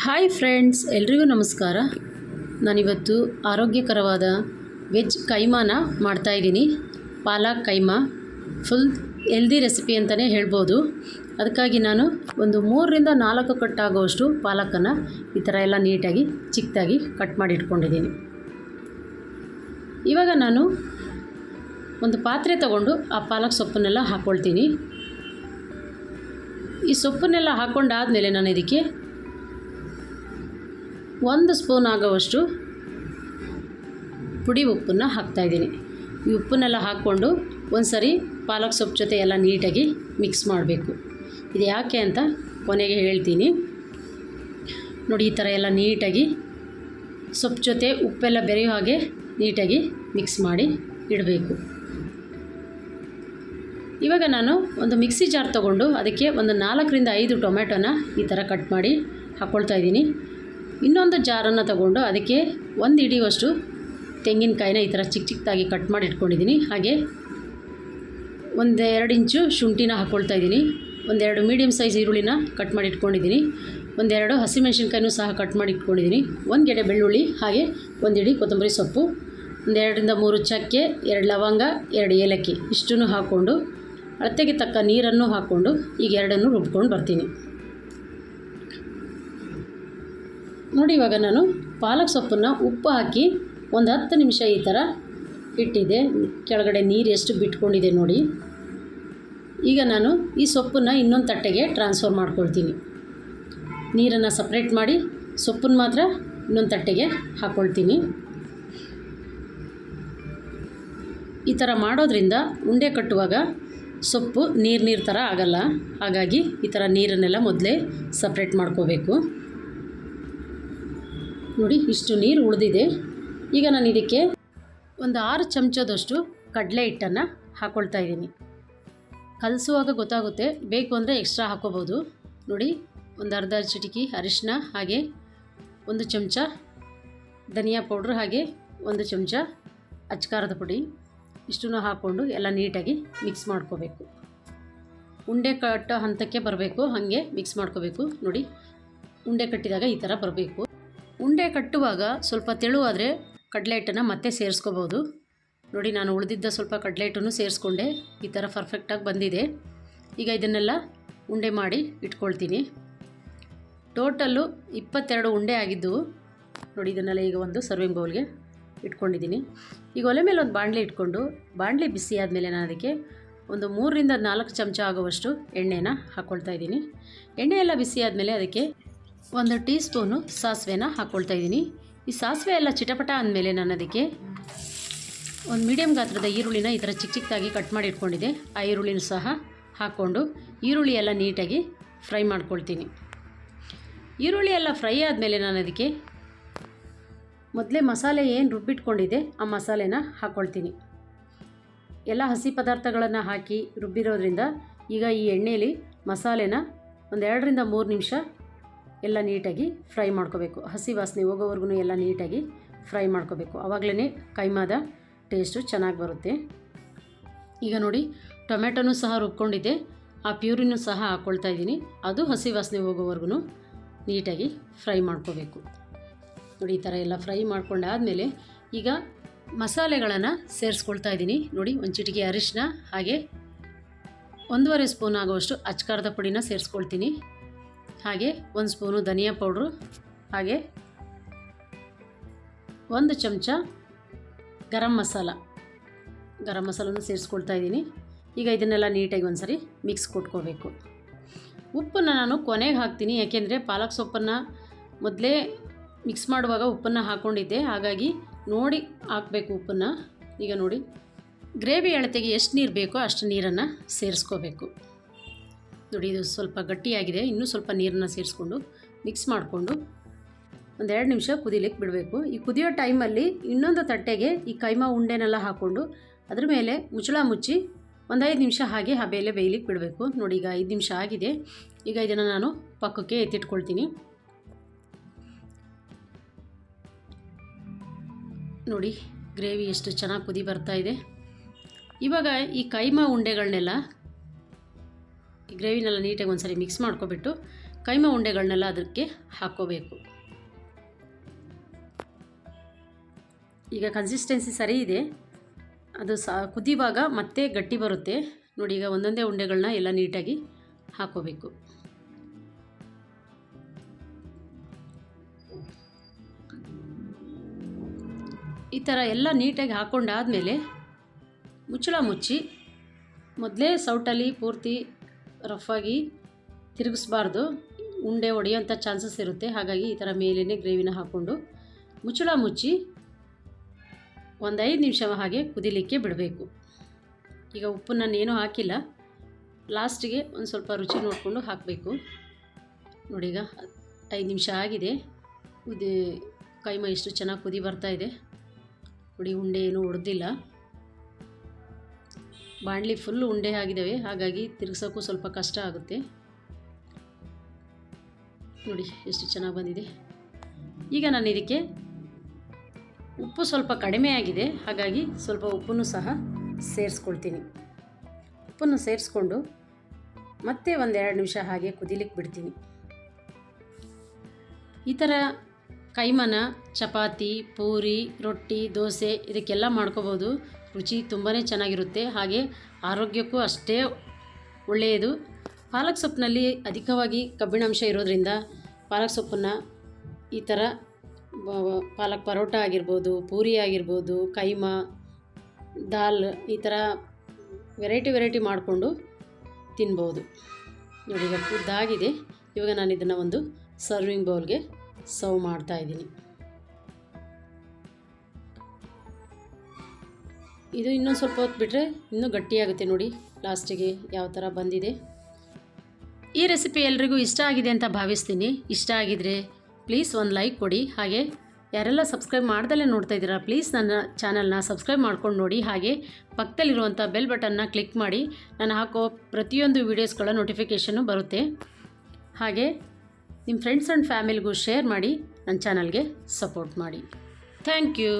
Hi friends, ಎಲ್ರಿಗೂ ನಮಸ್ಕಾರ. ನಾನಿವತ್ತು ಆರೋಗ್ಯಕರವಾದ ವೆಜ್ ಕೈಮಾನ ಮಾಡ್ತಾಯಿದ್ದೀನಿ palak keema full healthy recipe ಅಂತಲೇ ಹೇಳ್ಬೋದು. ಅದಕ್ಕಾಗಿ ನಾನು ಒಂದು ಮೂರರಿಂದ ನಾಲ್ಕು ಕಟ್ಟಾಗುವಷ್ಟು ಪಾಲಕನ್ನು ಈ ಥರ ಎಲ್ಲ ನೀಟಾಗಿ, ಚಿಕ್ಕದಾಗಿ ಕಟ್ ಮಾಡಿ ಇಟ್ಕೊಂಡಿದ್ದೀನಿ. ಇವಾಗ ನಾನು ಒಂದು ಪಾತ್ರೆ ತಗೊಂಡು ಆ ಪಾಲಕ್ ಸೊಪ್ಪನ್ನೆಲ್ಲ ಹಾಕ್ಕೊಳ್ತೀನಿ ಈ ಸೊಪ್ಪನ್ನೆಲ್ಲ ಹಾಕ್ಕೊಂಡಾದಮೇಲೆ ನಾನು ಇದಕ್ಕೆ ಒಂದು ಸ್ಪೂನ್ ಆಗೋವಷ್ಟು ಪುಡಿ ಉಪ್ಪನ್ನು ಹಾಕ್ತಾಯಿದ್ದೀನಿ ಈ ಉಪ್ಪನ್ನೆಲ್ಲ ಹಾಕ್ಕೊಂಡು ಒಂದು ಸರಿ ಪಾಲಕ್ ಸೊಪ್ಪು ಜೊತೆ ಎಲ್ಲ ನೀಟಾಗಿ ಮಿಕ್ಸ್ ಮಾಡಬೇಕು. ಇದು ಯಾಕೆ ಅಂತ ಕೊನೆಗೆ ಹೇಳ್ತೀನಿ. ನೋಡಿ, ಈ ಥರ ಎಲ್ಲ ನೀಟಾಗಿ ಸೊಪ್ಪು ಜೊತೆ ಉಪ್ಪೆಲ್ಲ ಬೆರೆಯೋ ಹಾಗೆ ನೀಟಾಗಿ ಮಿಕ್ಸ್ ಮಾಡಿ ಇಡಬೇಕು. ಇವಾಗ ನಾನು ಒಂದು ಮಿಕ್ಸಿ ಜಾರ್ ತೊಗೊಂಡು ಅದಕ್ಕೆ ಒಂದು ನಾಲ್ಕರಿಂದ ಐದು ಟೊಮೆಟೊನ ಈ ಥರ ಕಟ್ ಮಾಡಿ ಹಾಕ್ಕೊಳ್ತಾ ಇದ್ದೀನಿ. ಇನ್ನೊಂದು ಜಾರನ್ನು ತಗೊಂಡು ಅದಕ್ಕೆ ಒಂದು ಹಿಡಿಯುವಷ್ಟು ತೆಂಗಿನಕಾಯಿನ ಈ ಥರ ಚಿಕ್ಕ ಚಿಕ್ಕದಾಗಿ ಕಟ್ ಮಾಡಿ ಇಟ್ಕೊಂಡಿದ್ದೀನಿ. ಹಾಗೆ ಒಂದೆರಡು ಇಂಚು ಶುಂಠಿನ ಹಾಕ್ಕೊಳ್ತಾ ಇದ್ದೀನಿ. ಒಂದೆರಡು ಮೀಡಿಯಮ್ ಸೈಜ್ ಈರುಳ್ಳಿನ ಕಟ್ ಮಾಡಿ ಇಟ್ಕೊಂಡಿದ್ದೀನಿ. ಒಂದೆರಡು ಹಸಿಮೆಣ್ಸಿನ್ಕಾಯಿನೂ ಸಹ ಕಟ್ ಮಾಡಿ ಇಟ್ಕೊಂಡಿದ್ದೀನಿ. ಒಂದು ಗೆಡೆ ಬೆಳ್ಳುಳ್ಳಿ, ಹಾಗೆ ಒಂದು ಹಿಡಿ ಕೊತ್ತಂಬರಿ ಸೊಪ್ಪು, ಒಂದೆರಡರಿಂದ ಮೂರು ಚಕ್ಕೆ, ಎರಡು ಲವಂಗ, ಎರಡು ಏಲಕ್ಕಿ ಇಷ್ಟನ್ನು ಹಾಕ್ಕೊಂಡು ಅಳತೆಗೆ ತಕ್ಕ ನೀರನ್ನು ಹಾಕ್ಕೊಂಡು ಈಗ ಎರಡನ್ನು ರುಬ್ಕೊಂಡು ಬರ್ತೀನಿ. ನೋಡಿ ಇವಾಗ ನಾನು ಪಾಲಕ್ ಸೊಪ್ಪನ್ನು ಉಪ್ಪು ಹಾಕಿ ಒಂದು ಹತ್ತು ನಿಮಿಷ ಈ ಥರ ಇಟ್ಟಿದ್ದೆ ಕೆಳಗಡೆ ನೀರು ಎಷ್ಟು ಬಿಟ್ಕೊಂಡಿದೆ ನೋಡಿ. ಈಗ ನಾನು ಈ ಸೊಪ್ಪನ್ನು ಇನ್ನೊಂದು ತಟ್ಟೆಗೆ ಟ್ರಾನ್ಸ್ಫರ್ ಮಾಡ್ಕೊಳ್ತೀನಿ. ನೀರನ್ನು ಸಪ್ರೇಟ್ ಮಾಡಿ ಸೊಪ್ಪನ್ನು ಮಾತ್ರ ಇನ್ನೊಂದು ತಟ್ಟೆಗೆ ಹಾಕ್ಕೊಳ್ತೀನಿ ಈ ಥರ ಮಾಡೋದ್ರಿಂದ ಉಂಡೆ ಕಟ್ಟುವಾಗ ಸೊಪ್ಪು ನೀರು ನೀರು ಥರ ಆಗಲ್ಲ. ಹಾಗಾಗಿ ಈ ಥರ ನೀರನ್ನೆಲ್ಲ ಮೊದಲೇ ಸಪ್ರೇಟ್ ಮಾಡ್ಕೋಬೇಕು. ನೋಡಿ, ಇಷ್ಟು ನೀರು ಉಳಿದಿದೆ. ಈಗ ನಾನು ಇದಕ್ಕೆ ಒಂದು ಆರು ಚಮಚದಷ್ಟು ಕಡಲೆ ಹಿಟ್ಟನ್ನು ಹಾಕ್ಕೊಳ್ತಾ ಇದ್ದೀನಿ. ಕಲಸುವಾಗ ಗೊತ್ತಾಗುತ್ತೆ, ಬೇಕು ಅಂದರೆ ಎಕ್ಸ್ಟ್ರಾ ಹಾಕ್ಕೋಬೋದು ನೋಡಿ, ಒಂದು ಅರ್ಧ ಚಿಟಿಕಿ ಅರಿಶಿನ ಹಾಗೆ ಒಂದು ಚಮಚ ಧನಿಯಾ ಪೌಡ್ರ್, ಹಾಗೆ ಒಂದು ಚಮಚ ಅಚ್ಕಾರದ ಪುಡಿ. ಇಷ್ಟನ್ನು ಹಾಕ್ಕೊಂಡು ಎಲ್ಲ ನೀಟಾಗಿ ಮಿಕ್ಸ್ ಮಾಡ್ಕೋಬೇಕು. ಉಂಡೆ ಕಟ್ಟೋ ಹಂತಕ್ಕೆ ಬರಬೇಕು, ಹಾಗೆ ಮಿಕ್ಸ್ ಮಾಡ್ಕೋಬೇಕು. ನೋಡಿ, ಉಂಡೆ ಕಟ್ಟಿದಾಗ ಈ ಥರ ಬರಬೇಕು. ಉಂಡೆ ಕಟ್ಟುವಾಗ ಸ್ವಲ್ಪ ತೆಳುವಾದರೆ ಕಡಲೆ ಹಿಟ್ಟನ್ನು ಮತ್ತೆ ಸೇರಿಸ್ಕೋಬೋದು. ನೋಡಿ, ನಾನು ಉಳಿದಿದ್ದ ಸ್ವಲ್ಪ ಕಡಲೆ ಹಿಟ್ಟನ್ನು ಸೇರಿಸ್ಕೊಂಡೆ. ಈ ಥರ ಪರ್ಫೆಕ್ಟಾಗಿ ಬಂದಿದೆ. ಈಗ ಇದನ್ನೆಲ್ಲ ಉಂಡೆ ಮಾಡಿ ಇಟ್ಕೊಳ್ತೀನಿ. ಟೋಟಲ್ಲು ಇಪ್ಪತ್ತೆರಡು ಉಂಡೆ ಆಗಿದ್ದು, ನೋಡಿ, ಇದನ್ನೆಲ್ಲ ಈಗ ಒಂದು ಸರ್ವಿಂಗ್ ಬೌಲ್ಗೆ ಇಟ್ಕೊಂಡಿದ್ದೀನಿ. ಈಗ ಒಲೆ ಮೇಲೆ ಒಂದು ಬಾಣಲೆ ಇಟ್ಕೊಂಡು, ಬಾಣಲೆ ಬಿಸಿ ಆದಮೇಲೆ ನಾನು ಅದಕ್ಕೆ ಒಂದು ಮೂರರಿಂದ ನಾಲ್ಕು ಚಮಚ ಆಗುವಷ್ಟು ಎಣ್ಣೆನ ಹಾಕ್ಕೊಳ್ತಾ ಇದ್ದೀನಿ. ಎಣ್ಣೆ ಎಲ್ಲ ಬಿಸಿ ಆದಮೇಲೆ ಅದಕ್ಕೆ ಒಂದು ಟೀ ಸ್ಪೂನು ಸಾಸಿವೆನ ಹಾಕ್ಕೊಳ್ತಾ ಇದ್ದೀನಿ. ಈ ಸಾಸಿವೆ ಎಲ್ಲ ಚಿಟಪಟ ಅಂದಮೇಲೆ ನಾನು ಅದಕ್ಕೆ ಒಂದು ಮೀಡಿಯಂ ಗಾತ್ರದ ಈರುಳ್ಳಿನ ಈ ಥರ ಚಿಕ್ಕ ಚಿಕ್ಕದಾಗಿ ಕಟ್ ಮಾಡಿ ಇಟ್ಕೊಂಡಿದ್ದೆ. ಆ ಈರುಳ್ಳಿನ ಸಹ ಹಾಕ್ಕೊಂಡು ಈರುಳ್ಳಿ ಎಲ್ಲ ನೀಟಾಗಿ ಫ್ರೈ ಮಾಡ್ಕೊಳ್ತೀನಿ. ಈರುಳ್ಳಿ ಎಲ್ಲ ಫ್ರೈ ಆದಮೇಲೆ ನಾನು ಅದಕ್ಕೆ ಮೊದಲೇ ಮಸಾಲೆ ಏನು ರುಬ್ಬಿಟ್ಕೊಂಡಿದ್ದೆ, ಆ ಮಸಾಲೆನ ಹಾಕ್ಕೊಳ್ತೀನಿ ಎಲ್ಲ ಹಸಿ ಪದಾರ್ಥಗಳನ್ನು ಹಾಕಿ ರುಬ್ಬಿರೋದ್ರಿಂದ ಈಗ ಈ ಎಣ್ಣೆಯಲ್ಲಿ ಮಸಾಲೆನ ಒಂದು ಎರಡರಿಂದ ಮೂರು ನಿಮಿಷ ಎಲ್ಲ ನೀಟಾಗಿ ಫ್ರೈ ಮಾಡ್ಕೋಬೇಕು. ಹಸಿ ವಾಸನೆ ಹೋಗೋವರೆಗೂ ಎಲ್ಲ ನೀಟಾಗಿ ಫ್ರೈ ಮಾಡ್ಕೋಬೇಕು. ಆವಾಗಲೇ ಕೈಮಾದ ಟೇಸ್ಟು ಚೆನ್ನಾಗಿ ಬರುತ್ತೆ. ಈಗ ನೋಡಿ ಟೊಮೆಟೊನೂ ಸಹ ರುಬ್ಕೊಂಡಿದ್ದೆ. ಆ ಪ್ಯೂರಿನೂ ಸಹ ಹಾಕ್ಕೊಳ್ತಾ ಇದ್ದೀನಿ. ಅದು ಹಸಿ ವಾಸನೆ ಹೋಗೋವರೆಗೂ ನೀಟಾಗಿ ಫ್ರೈ ಮಾಡ್ಕೋಬೇಕು. ನೋಡಿ, ಈ ಥರ ಎಲ್ಲ ಫ್ರೈ ಮಾಡ್ಕೊಂಡಾದಮೇಲೆ ಈಗ ಮಸಾಲೆಗಳನ್ನು ಸೇರಿಸ್ಕೊಳ್ತಾ ಇದ್ದೀನಿ. ನೋಡಿ, ಒಂದು ಚಿಟಿಕೆ ಅರಿಶಿನ ಹಾಗೆ ಒಂದೂವರೆ ಸ್ಪೂನ್ ಆಗುವಷ್ಟು ಅಚ್ಕಾರದ ಪುಡಿನ ಸೇರಿಸ್ಕೊಳ್ತೀನಿ. ಹಾಗೆ ಒಂದು ಸ್ಪೂನು ಧನಿಯಾ ಪೌಡ್ರು, ಹಾಗೆ ಒಂದು ಚಮಚ ಗರಂ ಮಸಾಲ. ಗರಂ ಮಸಾಲನೂ ಸೇರಿಸ್ಕೊಳ್ತಾ ಇದ್ದೀನಿ. ಈಗ ಇದನ್ನೆಲ್ಲ ನೀಟಾಗಿ ಒಂದು ಸರಿ ಮಿಕ್ಸ್ ಕೊಟ್ಕೋಬೇಕು. ಉಪ್ಪನ್ನು ನಾನು ಕೊನೆಗೆ ಹಾಕ್ತೀನಿ, ಯಾಕೆಂದರೆ ಪಾಲಕ್ ಸೊಪ್ಪನ್ನು ಮೊದಲೇ ಮಿಕ್ಸ್ ಮಾಡುವಾಗ ಉಪ್ಪನ್ನು ಹಾಕ್ಕೊಂಡಿದ್ದೆ ಹಾಗಾಗಿ ನೋಡಿ ಹಾಕಬೇಕು ಉಪ್ಪನ್ನು. ಈಗ ನೋಡಿ, ಗ್ರೇವಿ ಅಳತೆಗೆ ಎಷ್ಟು ನೀರು ಬೇಕೋ ಅಷ್ಟು ನೀರನ್ನು ಸೇರಿಸ್ಕೋಬೇಕು. ನೋಡಿ, ಇದು ಸ್ವಲ್ಪ ಗಟ್ಟಿಯಾಗಿದೆ. ಇನ್ನೂ ಸ್ವಲ್ಪ ನೀರನ್ನು ಸೇರಿಸ್ಕೊಂಡು ಮಿಕ್ಸ್ ಮಾಡಿಕೊಂಡು ಒಂದೆರಡು ನಿಮಿಷ ಕುದಿಲಿಕ್ಕೆ ಬಿಡಬೇಕು. ಈ ಕುದಿಯೋ ಟೈಮಲ್ಲಿ ಇನ್ನೊಂದು ತಟ್ಟೆಗೆ ಈ ಕೈಮಾ ಉಂಡೆನೆಲ್ಲ ಹಾಕ್ಕೊಂಡು ಅದ್ರ ಮೇಲೆ ಮುಚ್ಚಳ ಮುಚ್ಚಿ ಒಂದು ಐದು ನಿಮಿಷ ಹಾಗೆ ಹಬೆಯಲ್ಲೇ ಬೇಯಲಿಕ್ಕೆ ಬಿಡಬೇಕು. ನೋಡಿ, ಈಗ ಐದು ನಿಮಿಷ ಆಗಿದೆ. ಈಗ ಇದನ್ನು ನಾನು ಪಕ್ಕಕ್ಕೆ ಎತ್ತಿಟ್ಕೊಳ್ತೀನಿ. ನೋಡಿ, ಗ್ರೇವಿ ಎಷ್ಟು ಚೆನ್ನಾಗಿ ಕುದಿ ಬರ್ತಾ ಇದೆ. ಇವಾಗ ಈ ಕೈಮಾ ಉಂಡೆಗಳನ್ನೆಲ್ಲ ಈ ಗ್ರೇವಿನೆಲ್ಲ ನೀಟಾಗಿ ಒಂದ್ಸರಿ ಮಿಕ್ಸ್ ಮಾಡ್ಕೊಬಿಟ್ಟು ಕೈಮ ಉಂಡೆಗಳನ್ನೆಲ್ಲ ಅದಕ್ಕೆ ಹಾಕ್ಕೋಬೇಕು. ಈಗ ಕನ್ಸಿಸ್ಟೆನ್ಸಿ ಸರಿ ಇದೆ. ಅದು ಸಹ ಕುದಿವಾಗ ಮತ್ತೆ ಗಟ್ಟಿ ಬರುತ್ತೆ. ನೋಡಿ, ಈಗ ಒಂದೊಂದೇ ಉಂಡೆಗಳನ್ನ ಎಲ್ಲ ನೀಟಾಗಿ ಹಾಕ್ಕೋಬೇಕು. ಈ ಥರ ಎಲ್ಲ ನೀಟಾಗಿ ಹಾಕ್ಕೊಂಡಾದಮೇಲೆ ಮುಚ್ಚಳ ಮುಚ್ಚಿ ಮೊದಲೇ ಸೌಟಲ್ಲಿ ಪೂರ್ತಿ ರಫಾಗಿ ತಿರುಗಿಸ್ಬಾರ್ದು. ಉಂಡೆ ಒಡೆಯೋಂಥ ಚಾನ್ಸಸ್ ಇರುತ್ತೆ. ಹಾಗಾಗಿ ಈ ಥರ ಮೇಲೇ ಗ್ರೇವಿನ ಹಾಕ್ಕೊಂಡು ಮುಚ್ಚಳ ಮುಚ್ಚಿ ಒಂದು ಐದು ನಿಮಿಷ ಹಾಗೆ ಕುದಿಲಿಕ್ಕೆ ಬಿಡಬೇಕು. ಈಗ ಉಪ್ಪು ನಾನು ಏನೂ ಹಾಕಿಲ್ಲ. ಲಾಸ್ಟಿಗೆ ಒಂದು ಸ್ವಲ್ಪ ರುಚಿ ನೋಡಿಕೊಂಡು ಹಾಕಬೇಕು. ನೋಡಿ ಈಗ ಐದು ನಿಮಿಷ ಆಗಿದೆ. ಕುದಿ ಕೈಮ ಎಷ್ಟು ಚೆನ್ನಾಗಿ ಕುದಿ ಬರ್ತಾ ಇದೆ. ನೋಡಿ ಉಂಡೆ ಏನೂ ಹೊಡೆದಿಲ್ಲ ಬಾಣಲಿ ಫುಲ್ ಉಂಡೆ ಆಗಿದ್ದಾವೆ, ಹಾಗಾಗಿ ತಿರುಗಿಸೋಕ್ಕೂ ಸ್ವಲ್ಪ ಕಷ್ಟ ಆಗುತ್ತೆ. ನೋಡಿ, ಎಷ್ಟು ಚೆನ್ನಾಗಿ ಬಂದಿದೆ. ಈಗ ನಾನು ಇದಕ್ಕೆ ಉಪ್ಪು ಸ್ವಲ್ಪ ಕಡಿಮೆ ಆಗಿದೆ, ಹಾಗಾಗಿ ಸ್ವಲ್ಪ ಉಪ್ಪನ್ನು ಸಹ ಸೇರಿಸ್ಕೊಳ್ತೀನಿ. ಉಪ್ಪನ್ನು ಸೇರಿಸ್ಕೊಂಡು ಮತ್ತೆ ಒಂದೆರಡು ನಿಮಿಷ ಹಾಗೆ ಕುದಿಲಿಕ್ಕೆ ಬಿಡ್ತೀನಿ. ಈ ಥರ ಕೈಮನ, ಚಪಾತಿ, ಪೂರಿ, ರೊಟ್ಟಿ, ದೋಸೆ ಇದಕ್ಕೆಲ್ಲ ಮಾಡ್ಕೋಬೋದು. ರುಚಿ ತುಂಬಾ ಚೆನ್ನಾಗಿರುತ್ತೆ. ಹಾಗೆ ಆರೋಗ್ಯಕ್ಕೂ ಅಷ್ಟೇ ಒಳ್ಳೆಯದು. ಪಾಲಕ್ ಸೊಪ್ಪಿನಲ್ಲಿ ಅಧಿಕವಾಗಿ ಕಬ್ಬಿಣಾಂಶ ಇರೋದರಿಂದ ಪಾಲಕ್ ಸೊಪ್ಪನ್ನು ಈ ಥರ ಪಾಲಕ್ ಪರೋಟ ಆಗಿರ್ಬೋದು, ಪೂರಿ ಆಗಿರ್ಬೋದು, ಕೈಮಾ, ದಾಲ್ ಈ ಥರ ವೆರೈಟಿ ವೆರೈಟಿ ಮಾಡಿಕೊಂಡು ತಿನ್ಬೋದು. ನೋಡಿ, ಈಗ ಉದ್ದಾಗಿದೆ ಇವಾಗ ನಾನು ಇದನ್ನು ಒಂದು ಸರ್ವಿಂಗ್ ಬೌಲ್ಗೆ ಸರ್ವ್ ಮಾಡ್ತಾ ಇದು ಇನ್ನೊಂದು ಸ್ವಲ್ಪ ಹೊತ್ತು ಬಿಟ್ಟರೆ ಇನ್ನೂ ಗಟ್ಟಿಯಾಗುತ್ತೆ ನೋಡಿ. ಲಾಸ್ಟಿಗೆ ಯಾವ ಥರ ಬಂದಿದೆ. ಈ ರೆಸಿಪಿ ಎಲ್ರಿಗೂ ಇಷ್ಟ ಆಗಿದೆ ಅಂತ ಭಾವಿಸ್ತೀನಿ. ಇಷ್ಟ ಆಗಿದರೆ ಪ್ಲೀಸ್ ಒಂದು ಲೈಕ್ ಕೊಡಿ. ಹಾಗೆ ಯಾರೆಲ್ಲ ಸಬ್ಸ್ಕ್ರೈಬ್ ಮಾಡ್ದಲ್ಲೇ ನೋಡ್ತಾ ಇದ್ದೀರಾ ಪ್ಲೀಸ್ ನನ್ನ ಚಾನಲ್ನ ಸಬ್ಸ್ಕ್ರೈಬ್ ಮಾಡ್ಕೊಂಡು ನೋಡಿ. ಹಾಗೆ ಪಕ್ಕದಲ್ಲಿರುವಂಥ ಬೆಲ್ ಬಟನ್ನ ಕ್ಲಿಕ್ ಮಾಡಿ. ನಾನು ಹಾಕೋ ಪ್ರತಿಯೊಂದು ವೀಡಿಯೋಸ್ಗಳ ನೋಟಿಫಿಕೇಷನ್ನು ಬರುತ್ತೆ. ಹಾಗೆ ನಿಮ್ಮ ಫ್ರೆಂಡ್ಸ್ ಆ್ಯಂಡ್ ಫ್ಯಾಮಿಲಿಗೂ ಶೇರ್ ಮಾಡಿ ನನ್ನ ಚಾನಲ್ಗೆ ಸಪೋರ್ಟ್ ಮಾಡಿ. Thank you